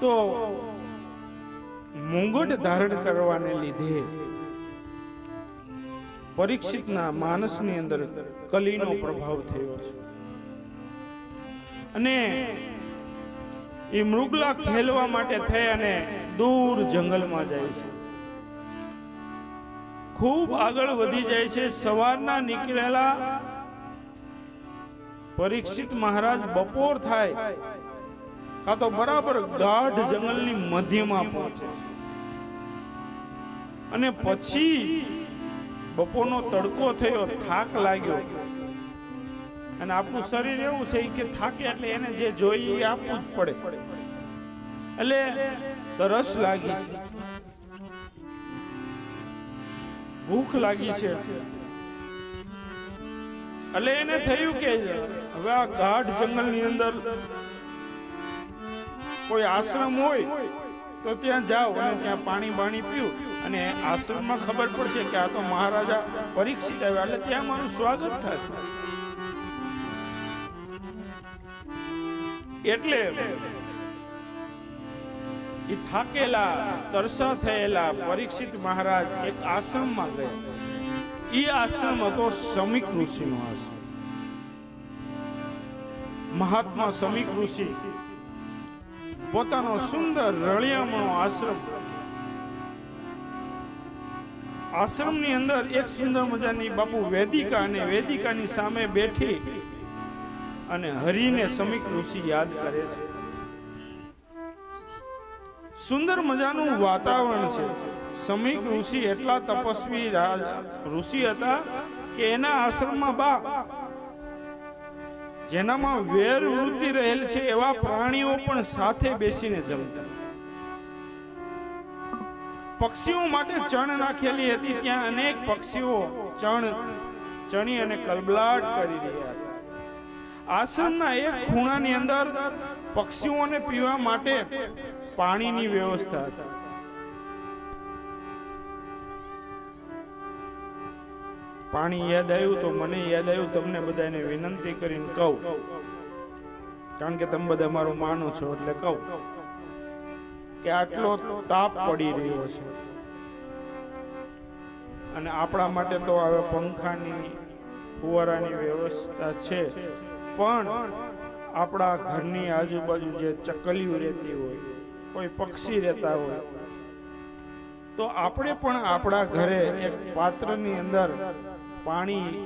તો મુંગટ ધારણ કરવાને લીધે પરીક્ષિતના માનસની અંદર કલીનો પ્રભાવ થયો છે. અને એ મૃગલા ખેલવા માટે થઈ અને દૂર જંગલમાં જાય છે. ખૂબ આગળ વધી જાય છે. સવારના નીકળેલા પરીક્ષિત મહારાજ બપોર થાય કાં તો બરાબર ગાઢ જંગલની મધ્યમાં પહોંચે છે. અને પછી બપોરનો તડકો થયો, થાક લાગ્યો. અને આપણું શરીર એવું છે કે થાકે એટલે એને જે જોઈએ એ આપવું જ પડે. એટલે તરસ લાગી છે. ભૂખ લાગી છે. એટલે એને થયું કે હવે આ ગાઢ જંગલની અંદર કોઈ આશ્રમ હોય, તો ત્યાં જાઓ અને ત્યાં પાણી બાણી પીવું અને આશ્રમમાં ખબર પડશે કે આ તો મહારાજા પરીક્ષિત આવ્યા, એટલે ત્યાં મારું સ્વાગત થશે. એટલે એ થાકેલા, તરસા થયેલા પરીક્ષિત મહારાજ એક આશ્રમમાં ગયા. એ આશ્રમ હતો સમીક ઋષિનો આશ્રમ. મહાત્મા સમીક ઋષિ. પોતાનો સુંદર રળિયામણો આશ્રમ. આશ્રમની અંદર એક સુંદર મજાની બાપુ વેદિકા અને વેદિકાની સામે બેઠી અને હરિને સમીક ઋષિ યાદ કરે છે. સુંદર મજાનું વાતાવરણ છે. સમીક ઋષિ એટલા તપસ્વી ઋષિ હતા કે એના આશ્રમમાં બા જેનામાં વેર વૃત્તિ રહેલ છે એવા પ્રાણીઓ પણ સાથે બેસીને જમતા. પક્ષીઓ માટે ચણ નાખેલી હતી ત્યાં અનેક પક્ષીઓ ચણ, ચણી અને કલબલાટ કરી રહ્યા હતા. આશ્રમના એક ખૂણાની અંદર પક્ષીઓને પીવા માટે પાણીની વ્યવસ્થા હતી. પાણી યાદ આવ્યું તો મને યાદ આવ્યું, તમને બધાને વિનંતી કરીને કહું. કારણ કે તમે બધા મારું માનો છો એટલે કહું કે આટલો તાપ પડી રહ્યો છે. અને આપણા માટે તો હવે પંખાની, ફુવારાની વ્યવસ્થા છે. પણ આપણા ઘરની આજુબાજુ જે ચકલીઓ રહેતી હોય, કોઈ પક્ષી રહેતા હોય, તો આપણે પણ આપણા ઘરે એક પાત્રની અંદર પાણી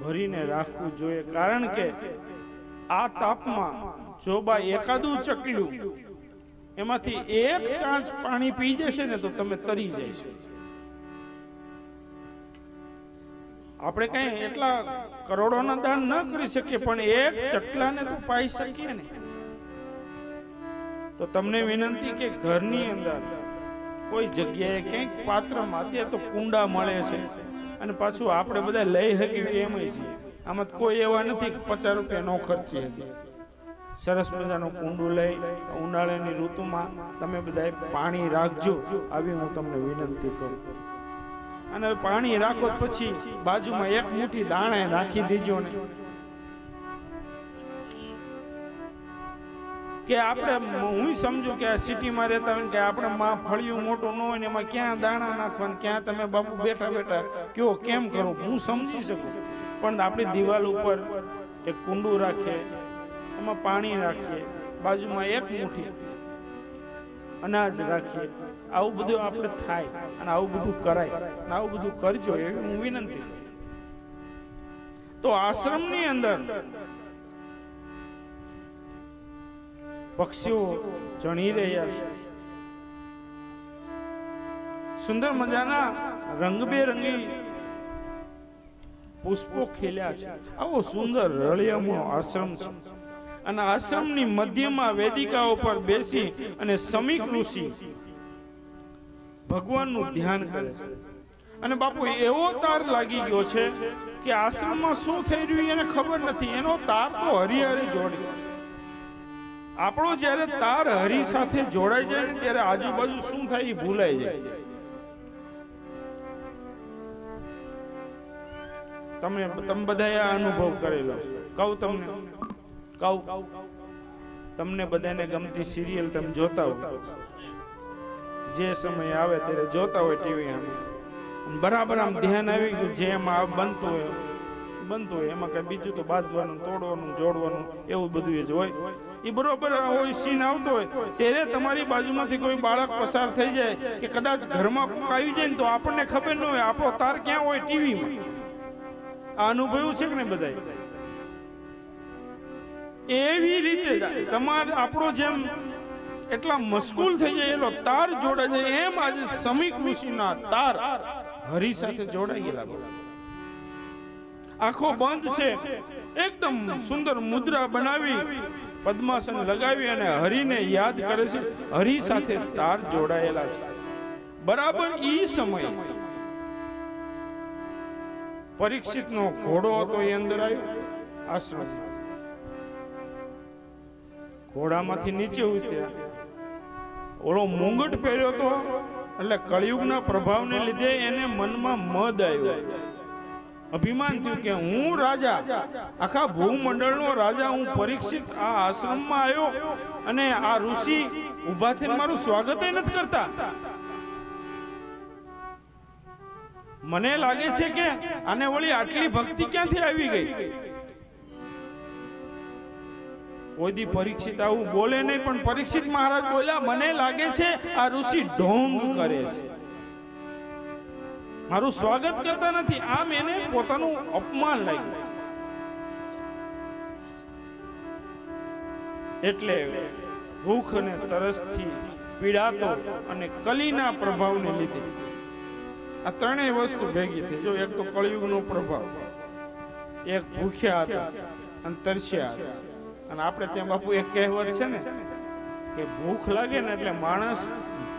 ભરીને રાખવું જોઈએ. કારણ કે આ તાપમાં જો બા એકાદું ચકલ્યું. એમાંથી એક ચાંચ પાણી પી જશે ને તો તમે તરી જશો. આપણે કઈ એટલા કરોડોના દાન ન કરી શકીએ, પણ એક ચકલાને તો પાઈ શકીએ ને. તો તમને વિનંતી કે ઘરની અંદર કોઈ જગ્યાએ ક્યાંક પાત્રમાં અત્યારે તો કુંડા મળે છે. અને પાછું આપણે બધા લઈ શકીએ એમ છીએ. આમાં કોઈ એવા નથી કે પચાસ રૂપિયા નો ખર્ચી હતી સરસ મજાનું કુંડું લઈ, ઉનાળાની ઋતુમાં તમે બધા પાણી રાખજો. આવી હું તમને વિનંતી કરું. અને પાણી રાખો પછી બાજુમાં એક મુઠ્ઠી દાણા નાખી દેજો ને. કે આપણે હું સમજુ કે સિટીમાં રહેતા હોય કે આપણે માં ફળિયું મોટું ન હોય ને એમાં ક્યાં દાણા નાખવાનું, ક્યાં તમે બાપુ બેઠા બેઠા કયો, કેમ કરું? હું સમજી શકું. પણ આપણી દિવાલ ઉપર એક કુંડું રાખીએ એમાં પાણી રાખીએ, બાજુમાં એક મુઠ્ઠી, અનાજ રાખીએ. આવું બધું આપણે થાય અને આવું બધું કરાય અને આવું બધું કરજો એવી હું વિનંતી તો આશ્રમની અંદર પક્ષીઓ ચણી રહ્યા છે. સુંદર મજાના રંગબેરંગી પુષ્પો ખીલ્યા છે. આવો સુંદર રળિયામણો આશ્રમ છે. અને આશ્રમની મધ્યમાં વેદિકા ઉપર બેસી અને સમીક ઋષિ ભગવાનનું ધ્યાન કરે છે. અને બાપુ, એવો તાર લાગી ગયો છે કે આશ્રમમાં શું થઈ રહ્યું એને ખબર નથી. એનો તાર તો હરિહરે જોડ્યો. આપણો જ્યારે તાર હરી સાથે જોડાઈ જાય ને ત્યારે આજુબાજુ શું થાય એ ભૂલાઈ જાય. તમે તમે બધા આ અનુભવ કરેલો કહું તમને. કહું. તમને બધાને ગમતી સિરિયલ તમે જોતા હો જે સમય આવે ત્યારે જોતા હોય ટીવી આમ. બરાબર આમ ધ્યાન આવી ગયું, જે એમાં આ બનતું હોય બનતું હોય, એમાં કઈ બીજું તો બાંધવાનું, તોડવાનું, જોડવાનું એવું બધું જ હોય. એ બરોબર હોય, સીન આવતો હોય, ત્યારે તમારી બાજુમાંથી કોઈ બાળક પસાર થઈ જાય કે કદાચ ઘરમાં આવી જાય ને તો આપણને ખબર ન હોય, આપણો તાર ક્યાં હોય ટીવીમાં આ અનુભવ્યું છે કે નહીં બધાય એવી રીતે તમારે આપણો જેમ એટલા મશગુલ થઈ જાય, એનો તાર જોડાઈ છે એમ આજે સમી કૃષિના તાર હરી સાથે જોડાઈ ગયેલા. આંખો બંધ છે, એકદમ સુંદર મુદ્રા બનાવી પદ્માસન લગાવી અને હરિને યાદ કરે છે. હરિ સાથે તાર જોડાયેલા છે. બરાબર ઈ સમય પરીક્ષિત નો ઘોડો હતો એ અંદર આવ્યો, આશ્રમ. ઘોડામાંથી નીચે ઉતર્યા. ઓળો મુંગટ પહેર્યો હતો, એટલે કળિયુગના પ્રભાવને લીધે એને મનમાં મદ આવ્યો. અભિમાન થયું કે હું રાજા, આખા ભૂમંડળનો રાજા હું પરીક્ષિત આ આશ્રમમાં આવ્યો અને આ ઋષિ ઊભા થઈને મારું સ્વાગત નથી કરતા. મને લાગે છે કે આને વળી આટલી ભક્તિ ક્યાંથી આવી ગઈ? કોઈ દી પરીક્ષિત આવું બોલે નહીં, પણ પરીક્ષિત મહારાજ બોલ્યા, મને લાગે છે આ ઋષિ ઢોંગ કરે છે. મારું સ્વાગત કરતા નથી. આમ એને પોતાનું અપમાન લાગ્યું. એટલે ભૂખ અને તરસથી પીડાતો અને કલીના પ્રભાવને લીધે આ ત્રણેય વસ્તુ ભેગી થઈ. જો એક તો કળિયુગનો પ્રભાવ, એક ભૂખ્યા હતા અને તરસ્યા હતા. અને આપણે ત્યાં બાપુ એક કહેવત છે ને કે ભૂખ લાગે ને એટલે માણસ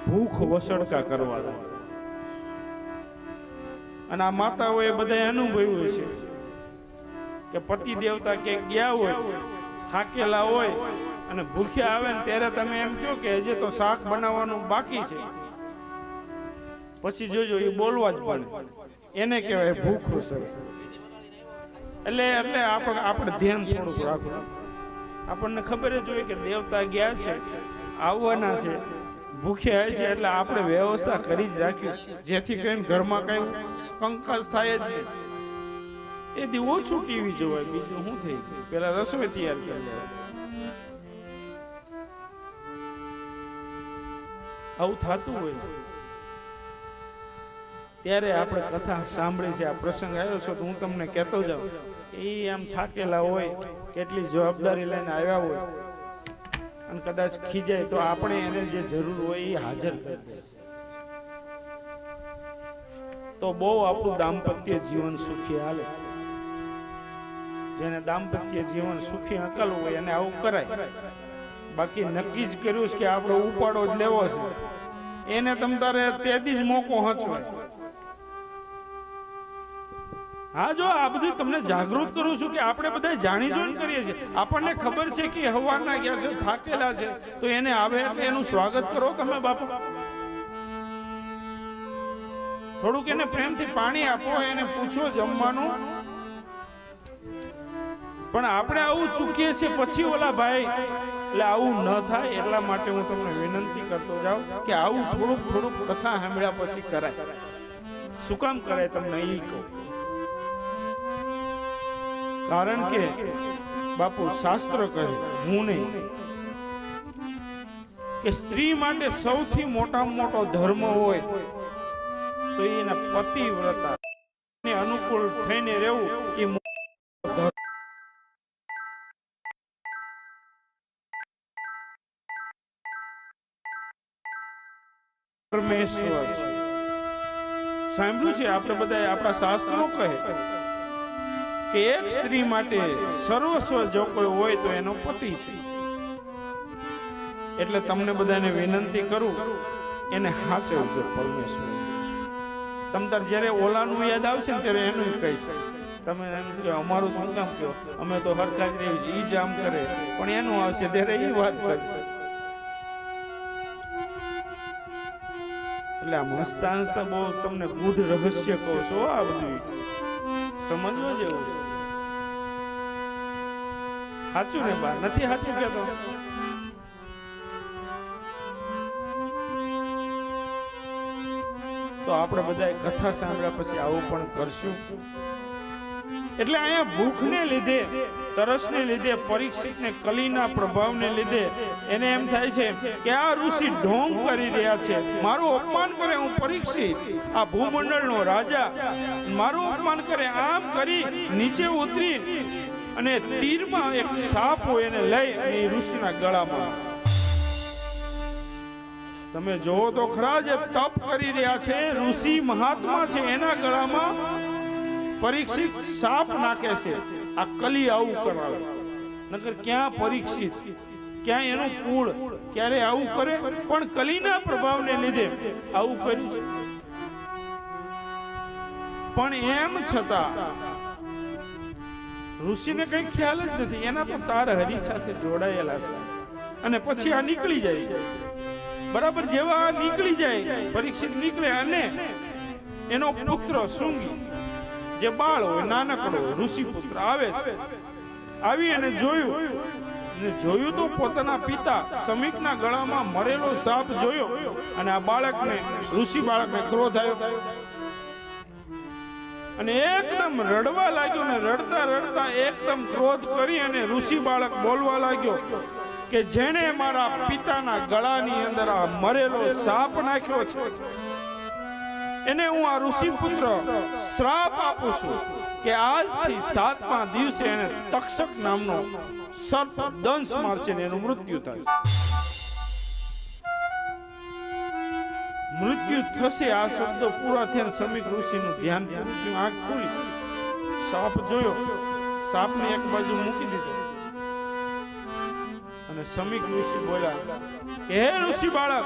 ભૂખ વસડકા કરવા લાગે. અને આ માતાઓએ બધા અનુભવ્યું છે કે પતિ દેવતા ક્યાંક ગયા હોય, થાકેલા હોય અને ભૂખ્યા આવે ને ત્યારે તમે એમ કહો કે હજી તો શાક બનાવવાનું બાકી છે. પછી જોજો, એ બોલવા જ પડે એને કહેવાય ભૂખ સર એટલે એટલે આપણે આપણે ધ્યાન થોડુંક રાખવું આપણને ખબર જ હોય કે દેવતા ગયા છે, આવવાના છે, ભૂખ્યા છે, એટલે આપણે વ્યવસ્થા કરી જ રાખ્યું જેથી કરીને ઘરમાં કઈ કંકાસ થાય જ નહીં. એ દીવો ઓછું ટીવી જોવાય, બીજું શું થઈ ગયું? પેલા રસોઈ તૈયાર કરી લેવાય. આવું થતું હોય ત્યારે આપણે કથા સાંભળી છે, આ પ્રસંગ આવ્યો છે, તો હું તમને કહેતો જાઉં. એ આમ થાકેલા હોય, કેટલી જવાબદારી લઈને આવ્યા હોય, અને કદાચ ખીજાય, તો આપણે એને જે જરૂર હોય એ હાજર કરી દે તો બહુ આપણું દાંપત્ય જીવન સુખી હાલે. જેને દાંપત્ય જીવન સુખી હકલવું હોય એને આવું કરાય. બાકી નક્કી જ કર્યું છે કે આપણે ઉપાડો જ લેવો છે. એને તમ તારે તેથી જ મોકો હચવાય. હા જો, આ બધું તમને જાગૃત કરું છું કે આપણે બધા જાણી જોઈને કરીએ છીએ. આપણને ખબર છે કે હવાના ગયા છે, થાકેલા છે. તો એને આવે એનું સ્વાગત કરો તમે બાપા? થોડુંક એને પ્રેમથી પાણી આપો, એને પૂછો જમવાનું. પણ આપણે આવું ચૂકીએ છીએ, પછી ઓલા ભાઈ, એટલે આવું ન થાય, એટલા માટે હું તમને વિનંતી કરતો જાઉં કે આવું થોડુંક થોડુંક કથા સાંભળ્યા પછી કરાય. શું કામ કરાય તમને એ કહું? કારણ કે, બાપુ શાસ્ત્ર કહે, હું નહીં, કે સ્ત્રી માટે સૌથી મોટામાં મોટો ધર્મ હોય તો એના પતિવ્રતા ને અનુકૂળ થઈને રહેવું એ છે? આપણે બધા આપણા શાસ્ત્રો કહે કે એક સ્ત્રી માટે સર્વસ્વ જો કોઈ હોય તો એનો પતિ છે. એટલે તમને બધાને વિનંતી કરું, એને હાચવજો પરમેશ્વર. તમ તાર જ્યારે ઓલાનું યાદ આવશે ને ત્યારે એનું કહીશ. તમે એમ કે અમારું શું કામ કહો અમે તો હરખા જ રહી એ જ આમ કરે. પણ એનું આવશે ત્યારે એ વાત કરશે. એટલે આ હસતા હસતા બહુ તમને ગૂઢ રહસ્ય કહો છો આ બધું. સમજવા જેવું છે. સાચું ને બા? નથી સાચું કેતો તો આપણે બધા કથા સાંભળ્યા પછી આવું પણ કરશું. એટલે અહીંયા ભૂખને લીધે, તરસને લીધે, પરીક્ષિતને, કલીના પ્રભાવને લીધે એને એમ થાય છે કે આ ઋષિ ઢોંગ કરી રહ્યા છે. મારું અપમાન કરે, હું પરીક્ષિત. આ ભૂમંડળનો રાજા મારું અપમાન કરે, આમ કરી નીચે ઉતરી અને તીરમાં એક સાપ હોય એને લઈ અને ઋષિના ગળામાં તમે જોવો તો ખરા જે તપ કરી રહ્યા છે, ઋષિ મહાત્મા છે, એના ગળામાં પરીક્ષિત સાપ નાખે છે. આ કલી આવું કરાવે. નકર ક્યાં પરીક્ષિત? ક્યાં એનું કુળ? ક્યારે આવું કરે? પણ કલીના પ્રભાવને લીધે આવું કર્યું છે. પણ એમ છતાં ઋષિને કઈ ખ્યાલ જ નથી. એના તો તાર હરી સાથે જોડાયેલા છે. અને પછી આ નીકળી જાય છે. બરાબર જેવા નીકળી જાય, પરીક્ષિત નીકળે અને એનો પુત્ર શૃંગી જે બાળ હોય, નાનકડો ઋષિ પુત્ર આવે છે. આવી અને જોયું. ને જોયું તો પોતાના પિતા સમીકના ગળામાં મરેલો સાપ જોયો અને આ બાળકને, ઋષિ બાળકને ક્રોધ આવ્યો. અને એકદમ રડવા લાગ્યો ને રડતા રડતા એકદમ ક્રોધ કરી અને ઋષિ બાળક બોલવા લાગ્યો. કે જેણે મારા પિતાના ગળાની અંદર આ મરેલો સાપ નાખ્યો છે. એને હું આ ઋષિપુત્ર શ્રાપ આપું છું કે આજથી સાતમા દિવસે એને તક્ષક નામનો સર્પ દંશ મારશે ને એનું મૃત્યુ થાય મૃત્યુ થશે આ શબ્દ પૂરા થયા સમીક ઋષિનું ધ્યાન આંખ ખુલી. સાપ જોયો. સાપને એક બાજુ મૂકી દીધો. અને સમીક ઋષિ બોલ્યા કે હે ઋષિ બાળક,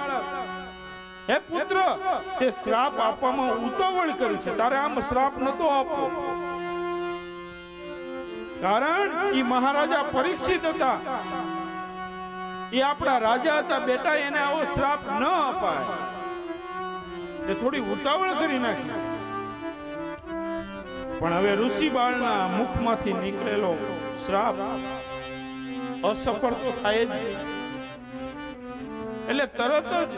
હે પુત્ર, તે શ્રાપ આપવામાં ઉતાવળ કરી છે. તારે આમ શ્રાપ નતો આપવો. કારણ એ મહારાજા પરીક્ષિત હતા. એ આપણા રાજા હતા, બેટા, એને આવો શ્રાપ ન અપાય. તે થોડી ઉતાવળ કરી નાખી પણ હવે ઋષિ બાળના મુખમાંથી નીકળેલો શ્રાપ અસફળ તો થાય જ એટલે તરત જ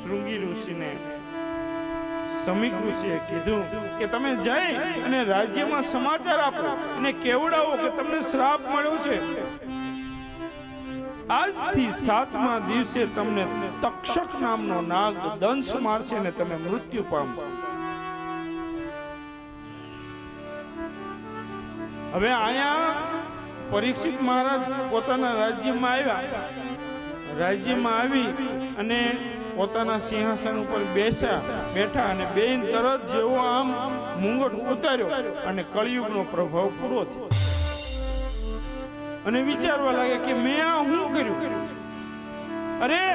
શૃંગી ઋષિને, સમીક ઋષિએ કીધું કે તમે જઈ અને રાજ્યમાં સમાચાર આપો અને કેવડાવો કે તમને શ્રાપ મળ્યો છે. આજથી સાતમા દિવસે તમને તક્ષક નામનો નાગ દંશ મારશે અને તમે મૃત્યુ પામશો. હવે અહીંયા પરીક્ષિત મહારાજ પોતાના રાજ્યમાં આવ્યા. રાજ્યમાં આવી અને પોતાના સિંહાસન ઉપર બેસ્યા, બેઠા અને બેન તરત જેવો આમ મુંગટ ઉતાર્યો અને કળિયુગનો પ્રભાવ પૂરો થયો. અને વિચારવા લાગ્યા કે મેં આ હું કર્યું? અરે,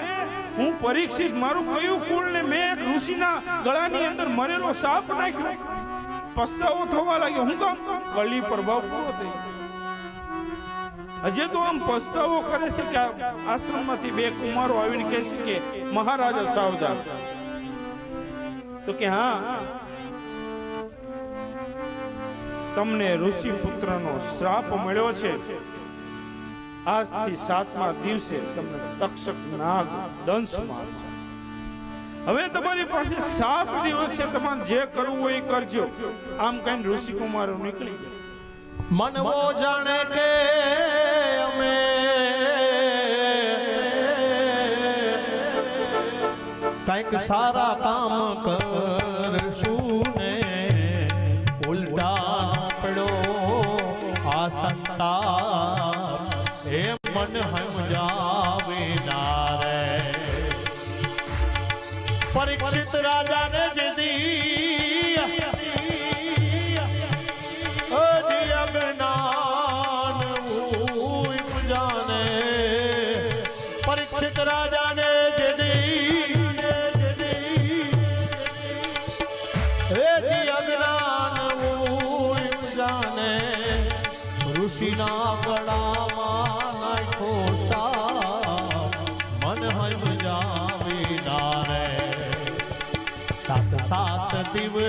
હું પરીક્ષિત, મારું કયું કુળ ને મેં એક ઋષિના ગળાની અંદર મરેલો સાપ નાખ્યો? પસ્તાવો થવા લાગ્યો. હું કામ કળી પ્રભાવ પૂરો થઈ હજે તો આમ પસ્તાવો કરે છે કે આશ્રમમાંથી બે કુમારો આવીને કહે છે કે મહારાજા સાવધાન. તો કે હા, તમને ઋષિ પુત્રનો શ્રાપ મળ્યો છે? આજથી સાતમા દિવસે તમને તક્ષક નાગ દંશ મારશે હવે તમારી પાસે સાત દિવસ છે, તમારે જે કરવું હોય એ કરજો. આમ કઈ ઋષિ કુમારો નીકળી ગયા. મનવો જાણે કે અમે કંઈક સારા કામ કરશું ને ઉલટા પડો આ સંતા હે મન સમજાવે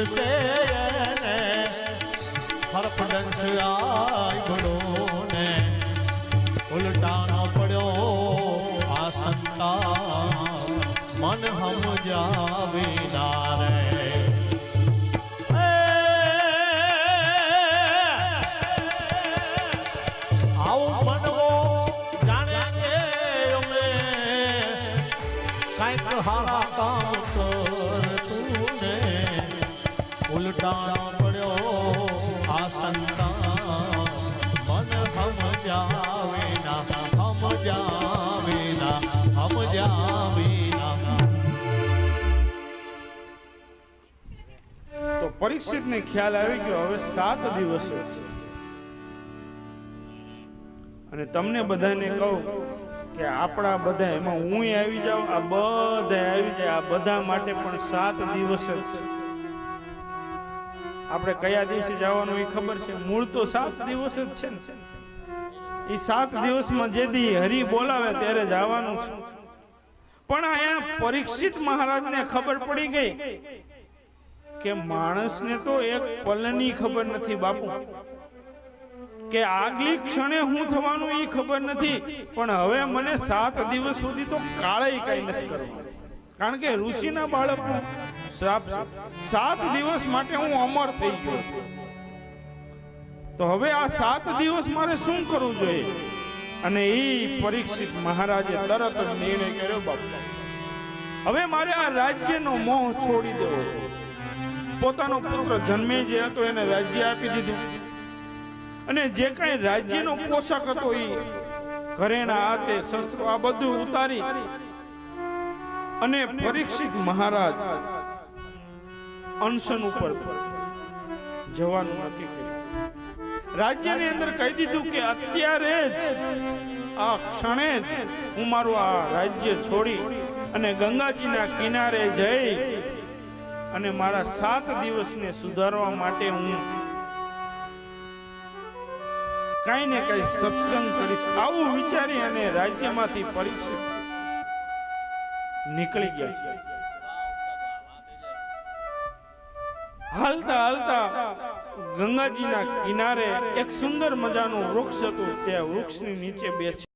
દિવસે હરપડંસ આય ને ઉલટાનો પડ્યો આ સંતા મન હમ સમજ્યા વિના રે હારા કામ કરશું ને ઉલટા પડ્યો તો પરીક્ષિતને ખ્યાલ આવી ગયો, હવે સાત દિવસ અને તમને બધાને કહું કે આપણા બધા એમાં હું આવી જાઉં, આ બધા આવી જાય, આ બધા માટે પણ સાત દિવસ જ છે. આપણે કયા દિવસે જવાનું એ ખબર છે? મૂળ તો સાત દિવસ જ છે ને. એ સાત દિવસમાં જે દી હરી બોલાવે ત્યારે જવાનું છે. પણ અહીંયા પરીક્ષિત મહારાજને ખબર પડી ગઈ કે માણસને તો એક પલની ખબર નથી બાપુ. કે આગલી ક્ષણે હું થવાનું એ ખબર નથી, પણ હવે મને સાત દિવસ સુધી તો કાળે કઈ નથી કરવાનું. કારણ કે ઋષિના બાળકનો શ્રાપ સાત દિવસ માટે હું અમર થઈ ગયો છું. તો હવે આ સાત દિવસ મારે શું કરવું જોઈએ? અને એ પરીક્ષિત મહારાજે તરત નિર્ણય કર્યો, બાપુ. હવે મારે આ રાજ્યનો મોહ છોડી દેવો છે. પોતાનો પુત્ર જન્મે જે હતો એને રાજ્ય આપી દીધું. અને જે કાંઈ રાજ્યનો પોશાક હતો એ ઘરેણા આ તે શસ્ત્રો, આ બધું ઉતારી અને પરીક્ષિત મહારાજ અનશન ઉપર જવાનું નક્કી કર્યું રાજ્યની અંદર કહી દીધું કે અત્યારે જ, આ ક્ષણે જ હું મારું આ રાજ્ય છોડી અને ગંગાજીના કિનારે જઈ અને મારા સાત દિવસને સુધારવા માટે હું કાંઈ ને કાંઈ સત્સંગ કરીશ આવું વિચારી અને રાજ્યમાંથી પરીક્ષિત નીકળી ગયા છે હાલતા હાલતા ગંગાજીના કિનારે એક સુંદર મજાનું વૃક્ષ હતું. તે વૃક્ષની નીચે બેસી